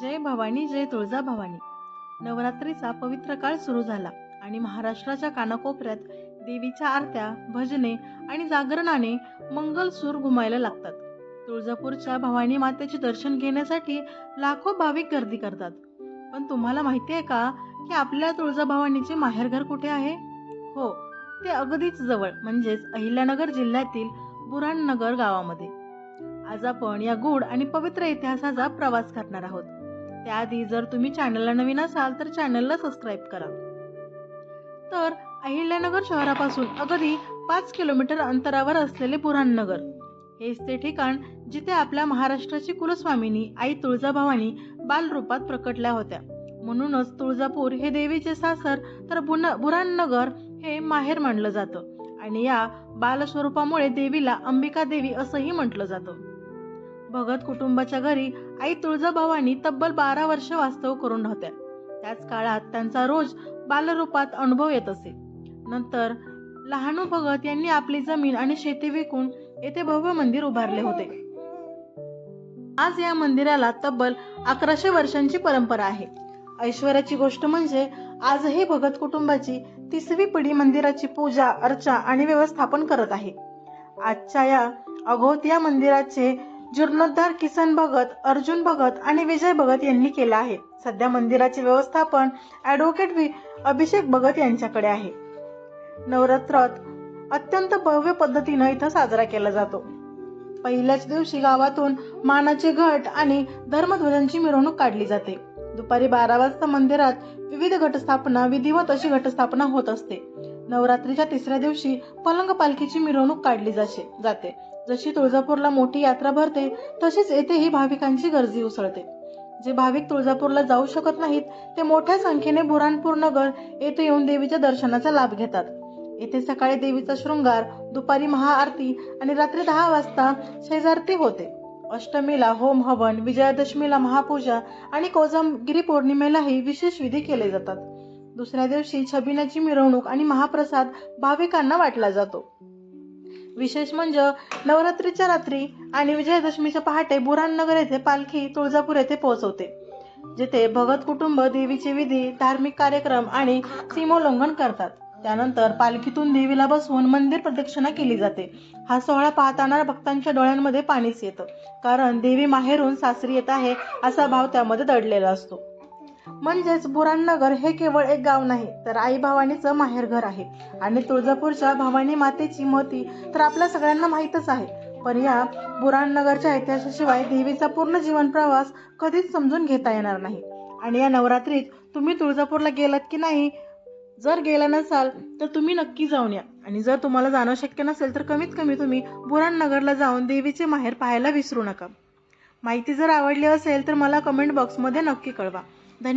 जय भवानी जय तुळजा भवानी. नवरात्रीचा पवित्र काळ सुरू झाला आणि महाराष्ट्राच्या कानाकोपऱ्यात देवीच्या आरत्या भजने आणि जागरणाने मंगल सूर घुमायला लागतात. तुळजापूरच्या भवानी मातेचे दर्शन घेण्यासाठी लाखो भाविक गर्दी करतात. पण तुम्हाला माहिती आहे का की आपल्या तुळजाभवानीचे माहेरघर कुठे आहे? हो ते अगदीच जवळ म्हणजेच अहिल्यानगर जिल्ह्यातील बुराणनगर गावामध्ये. आज आपण या गूढ आणि पवित्र इतिहासाचा प्रवास करणार आहोत. त्याआधी जर तुम्ही चॅनलला नवीन असाल तर चॅनलला सबस्क्राईब करा. तर अहिल्यानगर शहरापासून अगदी पाच किलोमीटर अंतरावर असलेले बुऱ्हाणनगर हेच ते ठिकाण जिथे आपल्या महाराष्ट्राची कुलस्वामिनी आई तुळजाभवानी बालरूपात प्रकटल्या होत्या. म्हणूनच तुळजापूर हे देवीचे सासर तर बुन बुऱ्हाणनगर हे माहेर मानलं जातं. आणि या बालस्वरूपामुळे देवीला अंबिका देवी असंही म्हटलं जातं. भगत कुटुंबाच्या घरी आई तुळजाभवानी तब्बल बारा वर्ष वास्तव करून होत्या त्याच काळात त्यांचा रोज बालरूपात अनुभव येत असे. नंतर लहानू भगत यांनी आपली जमीन आणि शेती विकून येथे भव्य मंदिर उभारले होते. आज या मंदिराला तब्बल अकराशे वर्षांची परंपरा आहे. ऐश्वर्याची गोष्ट म्हणजे आजही भगत कुटुंबाची तिसरी पिढी मंदिराची पूजा अर्चा आणि व्यवस्थापन करत आहे. आजच्या या अघोत या मंदिराचे जीर्णोद्धार किसन भगत अर्जुन भगत आणि विजय भगत यांनी केला आहे. सध्या मंदिराचे व्यवस्थापन ॲडव्होकेट अभिषेक भगत यांच्याकडे आहे. नवरात्रात अत्यंत भव्य पद्धतीनं इथं साजरा केला जातो. पहिल्याच दिवशी गावातून मानाचे घट आणि धर्मध्वजांची मिरवणूक काढली जाते. दुपारी बारा वाजता मंदिरात विविध घटस्थापना विधिवत अशी घटस्थापना होत असते. नवरात्रीच्या तिसऱ्या दिवशी पलंग पालखीची मिरवणूक काढली जाते. जशी तुळजापूरला मोठी यात्रा भरते तशीच येथेही भाविकांची गर्दी उसळते. जे भाविक तुळजापूरला जाऊ शकत नाहीत ते मोठ्या संख्येने बुराणपूर नगर येथे येऊन देवीच्या दर्शनाचा लाभ घेतात. येथे सकाळी देवीचा शृंगार दुपारी महाआरती आणि रात्री दहा वाजता शेजारती होते. अष्टमीला होम हवन विजयादशमीला महापूजा आणि कोजागिरी पौर्णिमेलाही विशेष विधी केले जातात. दुसऱ्या दिवशी छबिनाची मिरवणूक आणि महाप्रसाद भाविकांना वाटला जातो. विशेष म्हणजे नवरात्रीच्या रात्री आणि विजयादशमीच्या पहाटे बुरानगर येथे पालखी तुळजापूर येथे पोहोचवते जिथे भगत कुटुंब देवीचे विधी धार्मिक कार्यक्रम आणि सीमोल्लंघन करतात. त्यानंतर पालखीतून देवीला बसवून मंदिर प्रदक्षिणा केली जाते. हा सोहळा पाहताना भक्तांच्या डोळ्यांमध्ये पाणीच येतं कारण देवी माहेरून सासरी येत आहे असा भाव त्यामध्ये दडलेला असतो. म्हणजेच बुराणनगर हे केवळ एक गाव नाही तर आई भवानीचं माहेरघर आहे. आणि तुळजापूरच्या भवानी मातेची मती तर आपल्या सगळ्यांना माहीतच आहे. पण या बुराणनगरच्या इतिहासाशिवाय देवीचा पूर्ण जीवन प्रवास कधीच समजून घेता येणार नाही. आणि या नवरात्रीत तुम्ही तुळजापूरला गेलात की नाही? जर गेला नसाल तर तुम्ही नक्की जाऊन या. आणि जर तुम्हाला जाणं शक्य नसेल तर कमीत कमी तुम्ही बुराणनगरला जाऊन देवीचे माहेर पाहायला विसरू नका. माहिती जर आवडली असेल तर मला कमेंट बॉक्समध्ये नक्की कळवा. but